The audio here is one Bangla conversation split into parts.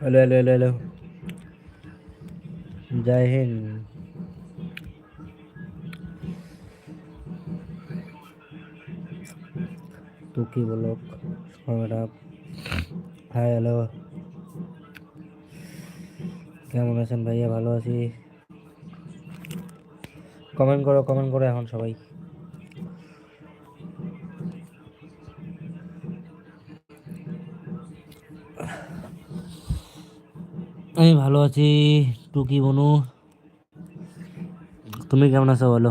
Hello hello hello hello. Jai Hind. টুকি ব্লক ম্যাডাম। Hi, hello. কেমন আছেন ভাইয়া? ভালো আছি। কমেন্ট করো কমেন্ট করো এখন সবাই। আমি ভালো আছি। টুকি বনু? তুমি কেমন আছো বলো?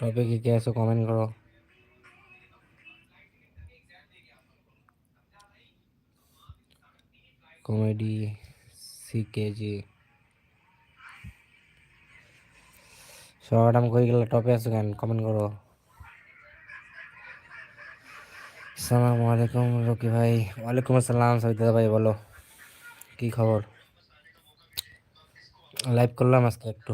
টপিকে কে আছো কমেন্ট করো কমেডি সিকেজি ম্যাডাম কই গেল টপে আছো কেন? কমেন্ট করো আসসালামু আলাইকুম রকি ভাই। ওয়ালাইকুম আসসালাম সবিতা ভাই, বলো। কি খবর লাইভ করলাম আজকে একটু।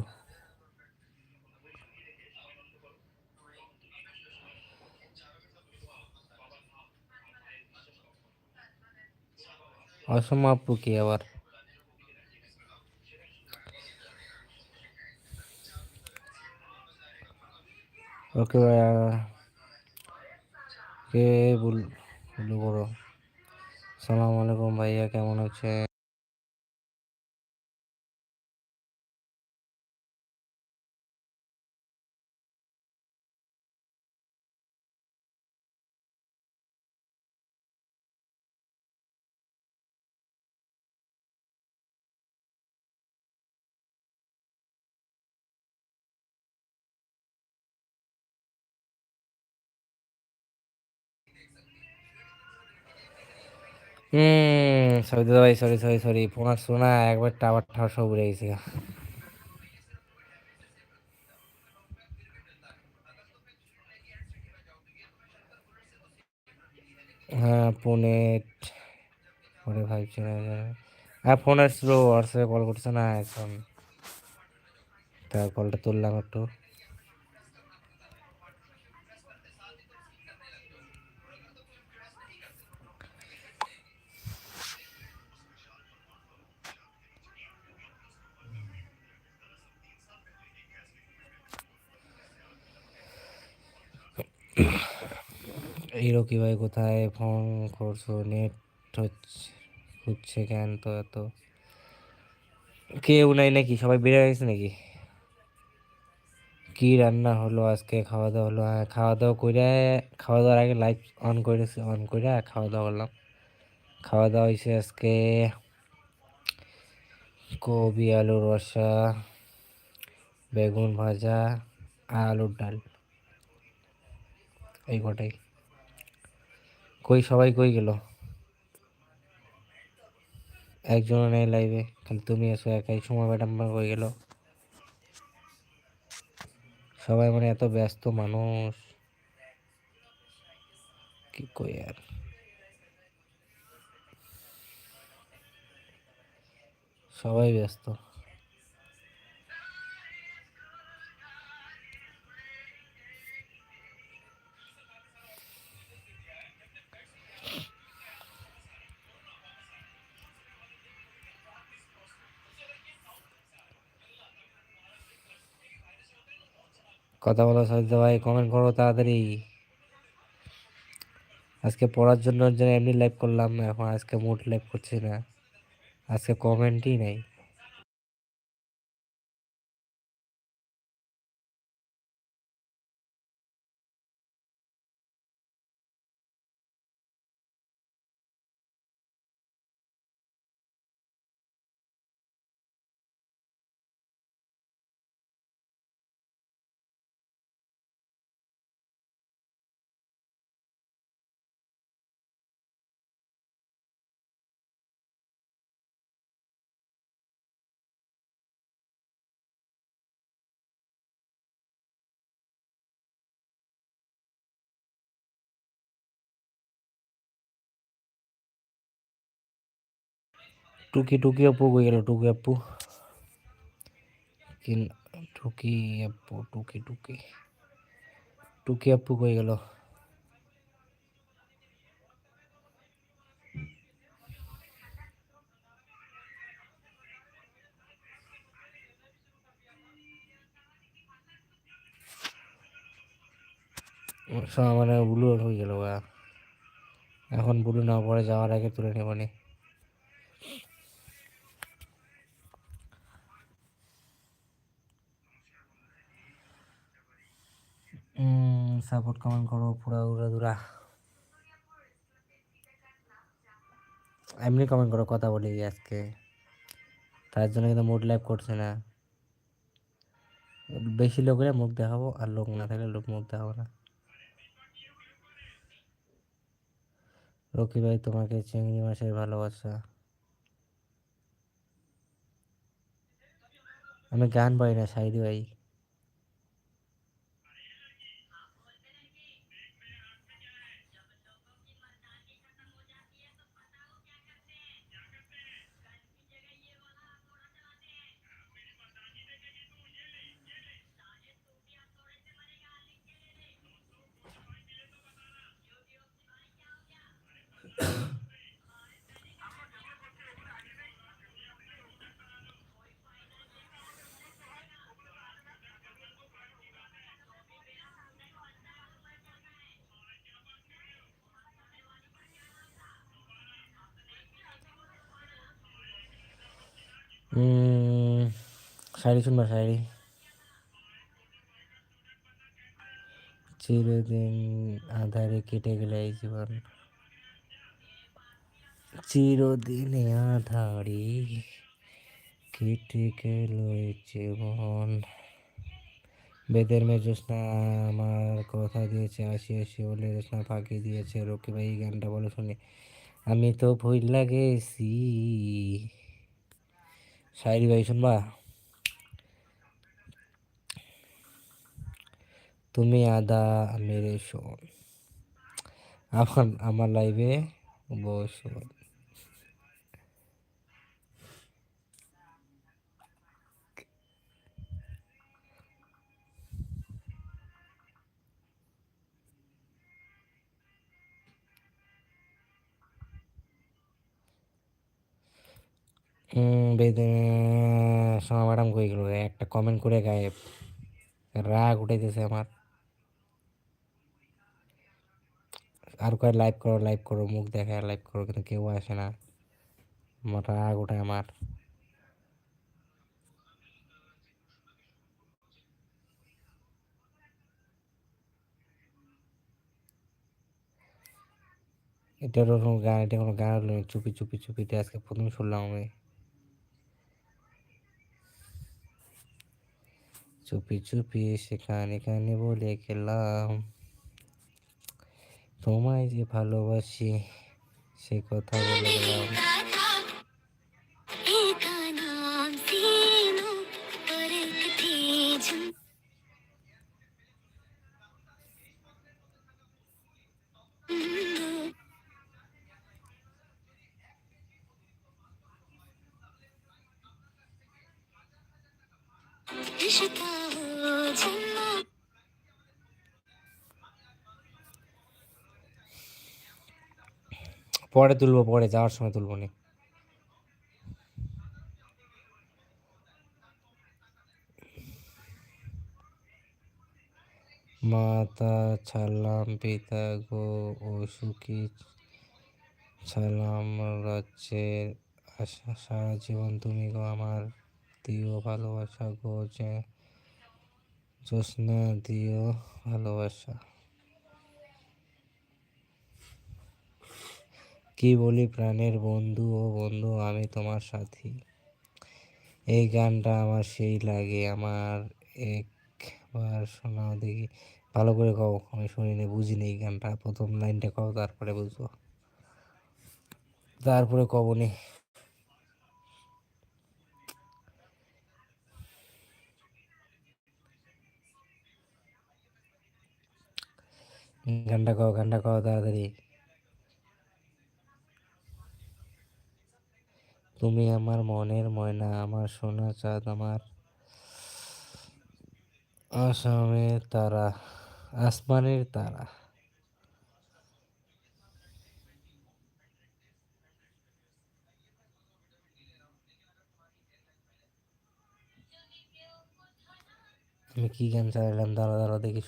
অসম আপু কি আবার ওকে ভাইয়া কে বল বড় সালাম আলাইকুম ভাইয়া কেমন আছে হুম সবিতা ভাই সরি সরি সরি ফোন আসছো না, একবার টাওয়ার টাওয়ার সব উড়ে গেছে। হ্যাঁ চলে হ্যাঁ হোয়াটসঅ্যাপে কল করছে না এখন। তা কলটা তুললাম একটু। এই রকি ভাই কোথায় ফোন করছ, নেট হচ্ছে হচ্ছে কেন তো এত? কেউ নাই নাকি? সবাই বেড়ে গেছে নাকি? কি রান্না হলো আজকে? খাওয়া দাওয়া হলো? হ্যাঁ খাওয়া দাওয়া করে খাওয়া দাওয়ার আগে লাইট অন করেছি অন করে খাওয়া দাওয়া করলাম। খাওয়া দাওয়া হয়েছে আজকে কবি আলুর রসা, বেগুন ভাজা, আর আলুর ডাল। এই কটাই। কই, সবাই কই গেল? একজনও নেই লাইভে খালি তুমি এসো একাই সময় ম্যাডাম কই গেল? সবাই মানে এত ব্যস্ত মানুষ। কি কই আর? সবাই ব্যস্ত। কথা বলো সহিত ভাই কমেন্ট করো তাড়াতাড়ি। আজকে পড়ার জন্য জন্য এমনি লাইভ করলাম, এখন আজকে মুড লাইভ করছি না। আজকে কমেন্টই নেই। টুকি টুকি আপু, কই গেল টুকি আপু? টুকি আপু, টুকি টুকি। টুকি আপু কই গেল? মানে ব্লু হয়ে গেল এখন ব্লু না পরে যাওয়ার আগে তুলে নেবনি সাপোর্ট কমেন্ট করো, পুরা উড়া দুরা। এমনি কমেন্ট করো, কথা বলি আজকে। তার জন্য কিন্তু মুড লাইভ করছে না। বেশি লোক মুখ দেখাবো, আর লোক না থাকলে লোক মুখ দেখাবো না। রকি ভাই, তোমাকে চিংড়ি মাছের ভালোবাসা। আমি গান পাই না, সাইদি ভাই। শাড়ি শুনবা শাড়ি চিরদিন আধারে কেটে গেলে এই জীবন। চিরদিনে আধারে কেটে গেল জীবন। বেদের মেয়ে জ্যোৎস্না আমার কথা দিয়েছে, আসি আসি, বলে জ্যোৎস্না ফাঁকি দিয়েছে। রকি ভাই গানটা বলে শুনি। আমি তো ভুল লাগেছি। শায়রি ভাই শুনবা তুমি আদা মেরে শোন আমার আমার লাইভে বসুন সোমা ম্যাডাম কই গেল? একটা কমেন্ট করে গায়েব। রাগ উঠাইতেছে আমার। আর কয় লাইভ করো লাইভ করো, মুখ দেখায় লাইভ করো, কিন্তু কেউ আসে না। আমার রাগ ওঠায় আমার। এটার কোনো গান, এটা কোনো গান চুপি চুপি, চুপিতে আজকে প্রথম শুনলাম আমি। চুপি চুপি সে কানে কানে বলে গেলাম তোমায় যে ভালোবাসি সে কথা বলে গেলাম। পরে তুলবো, পরে যাওয়ার সময় তুলবো নি। মাতা ছাড়লাম পিতা গো, ও সুখী ছাড়লাম রাজ্যের আশা, সারা জীবন তুমি গো আমার। দিও ভালোবাসা গো, যে জ্যোৎস্না দিও ভালোবাসা। কি বলি প্রাণের বন্ধু ও বন্ধু, আমি তোমার সাথী। এই গানটা আমার সেই লাগে, আমার একবার শোনাও দেখি। ভালো করে কও, আমি শুনিনি, বুঝিনি এই গানটা। প্রথম লাইনটা কও, তারপরে বুঝব। তারপরে কব কবনি গানটা কও গানটা কও তাড়াতাড়ি। তুমি আমার মনের ময়না, আমার সোনা চাঁদ, আমার আসামের তারা, আসমানের তারা। আমি কি গান চালালাম? দাঁড়া দাঁড়া, দেখি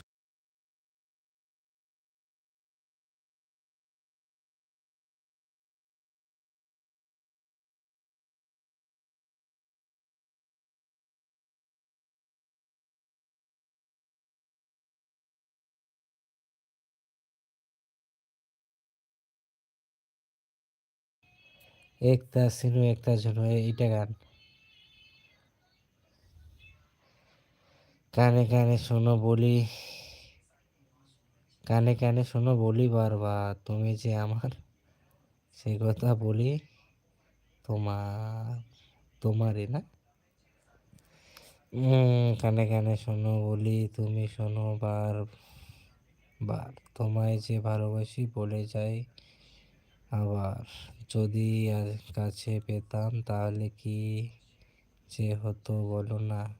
একটা সিনু একটা ঝুনু এইটা গান। কানে কানে শোনো বলি, কানে কানে শোনো বলি বারবার, তুমি যে আমার সেই কথা বলি তোমার, তোমারই না? কানে কানে শোনো বলি, তুমি শোনো বার বার। তোমায় যে ভালোবাসি বলে যাই আবার যদি আর কাছে পেতাম, তাহলে কি যে হতো বলো না?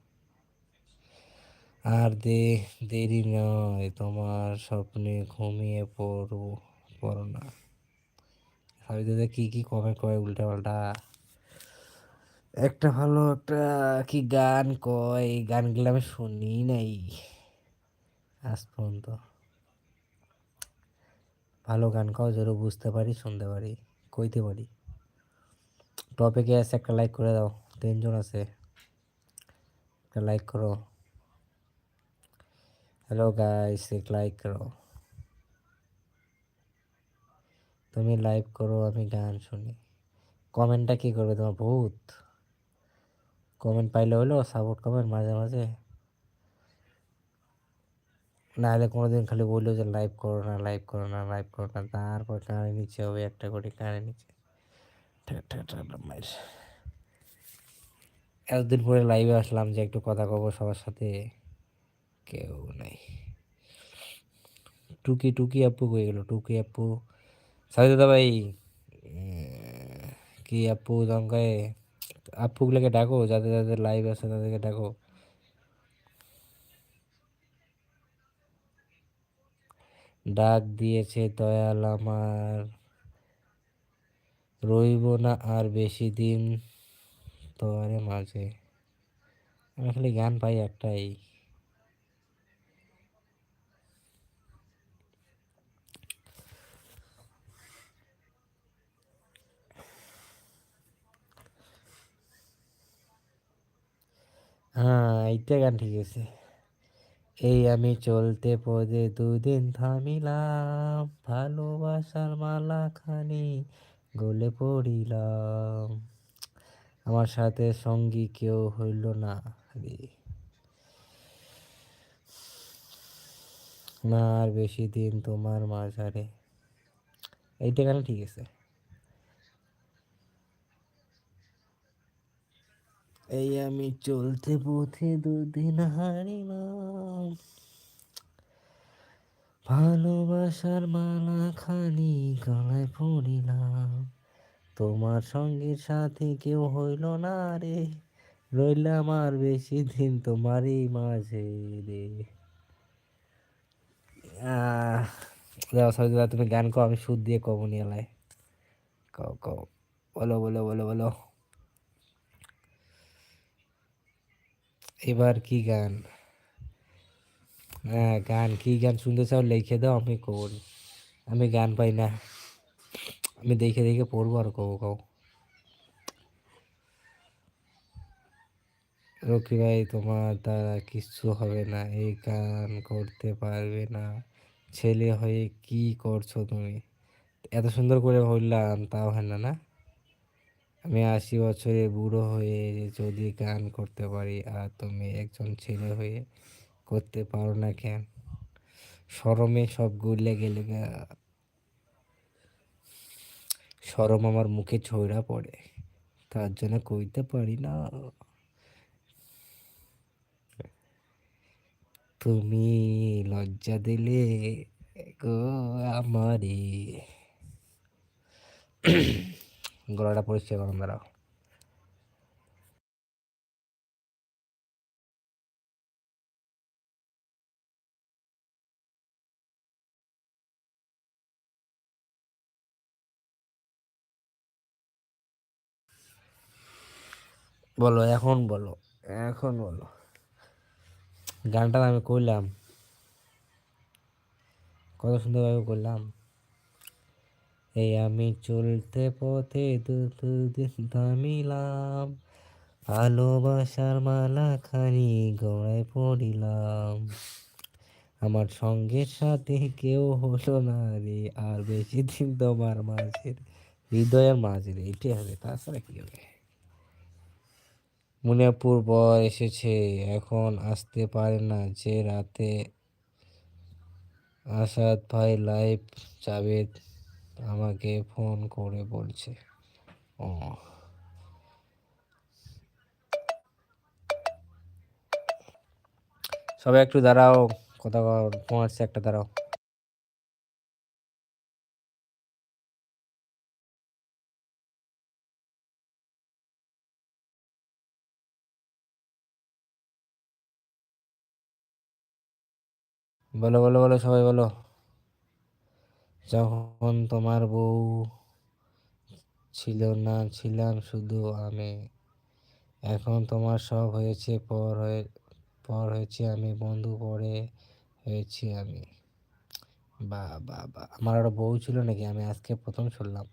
আর দে, দেরি নয়, তোমার স্বপ্নে ঘুমিয়ে পড়ব, পড়ো না। সবই দাদা, কী কী কমে কয় উল্টা পাল্টা একটা ভালো একটা কি গান কয়? গানগুলো আমি শুনি নাই আজ পর্যন্ত। ভালো গান কাও যেন বুঝতে পারি, শুনতে পারি, কইতে পারি। টপিকে আছে, একটা লাইক করে দাও, তিনজন আছে। একটা লাইক করো। হ্যালো গাইস এক লাইক করো। তুমি লাইভ করো, আমি গান শুনি। কমেন্টটা কি করবে তোমার ভূত? কমেন্ট পাইলে হলো সাপোর্ট কমেন্ট মাঝে মাঝে। নাহলে কোনোদিন খালি বলল যে লাইভ করো না, লাইভ করো না, লাইভ করো না। তারপর কানে নিচে হবে, একটা করে কানে নিচে। এতদিন পরে লাইভে আসলাম যে একটু কথা কব, সবার সাথে কেউ নাই। টুকি টুকি আপু হয়ে গেল? টুকি আপু। সাথে দাদা ভাই কি আপু? দঙ্গায় আপুগুলোকে ডাকো, যাদের যাদের লাইভ আছে তাদেরকে ডাকো। ডাক দিয়েছে, দয়াল আমার। রইব না আর বেশি দিন তোমার মাঝে। আমি খালি গান পাই একটাই। হ্যাঁ এইটা গান ঠিক আছে এই আমি চলতে পদে দুদিন থামিলাম, ভালোবাসার মালা খানি গলে পড়িলাম। আমার সাথে সঙ্গী কেউ হইল না না, আর বেশি দিন তোমার মাঝারে। এইটা কেন ঠিক আছে? এই আমি চলতে পথে দুদিন হারিলাম। ভালোবাসার মালা খানি গলায় পড়িলাম। তোমার সঙ্গের সাথে কেউ হইল না রে, রইলাম আর বেশি দিন তোমারই মাঝে রে। তুমি গান কো আমি সুদ দিয়ে কব নিয়ে কও কও, বলো বলো বলো বলো। এবার কি গান? হ্যাঁ গান। কি গান শুনতে চাও লিখে দাও, আমি কব আমি গান পাই না। আমি দেখে দেখে পড়ব আর কব কও রকি ভাই, তোমার দ্বারা কিচ্ছু হবে না। এই গান করতে পারবে না। ছেলে হয়ে কি করছ তুমি? এত সুন্দর করে বললাম, তাও হয় না না? আমি আশি বছরে বুড়ো হয়ে যদি গান করতে পারি আর তুমি একজন ছেলে হয়ে করতে পারো না কেন? সরমে সব গুলে গেলে সরম আমার মুখে ছড়া পড়ে, তার জন্য কইতে পারি না। তুমি লজ্জা দিলে গো আমারে। গলাটা পরিষ্কার করুন, দাঁড়াও। বলো, এখন বলো এখন বলো। গানটা আমি করলাম। কত সুন্দরভাবে করলাম। এই আমি চলতে পথে দুদিন থামিলাম। ভালোবাসার মালা খানি গড়ায় পড়িলাম। আমার সঙ্গের সাথে কেউ হলো না রে, আর বেশি দিন তোমার মাঝের, হৃদয়ের মাঝে রে, এটাই হবে, তাছাড়া কি হবে? মুনিয়াপুর এসেছে, এখন আসতে পারে না যে রাতে। আসাদ ভাই লাইভ যাবে আমাকে ফোন করে বলছে। ও। সবাই একটু দাঁড়াও, কথা ফোন আসছে একটা, দাঁড়াও। বলো বলো বলো, সবাই বলো। যখন তোমার বউ ছিল না, ছিলাম শুধু আমি। এখন তোমার সব হয়েছে, পর হয়ে, পর হয়েছে আমি, বন্ধু পরে হয়েছি আমি। বা বা বা আমার একটা বউ ছিল নাকি? আমি আজকে প্রথম শুনলাম।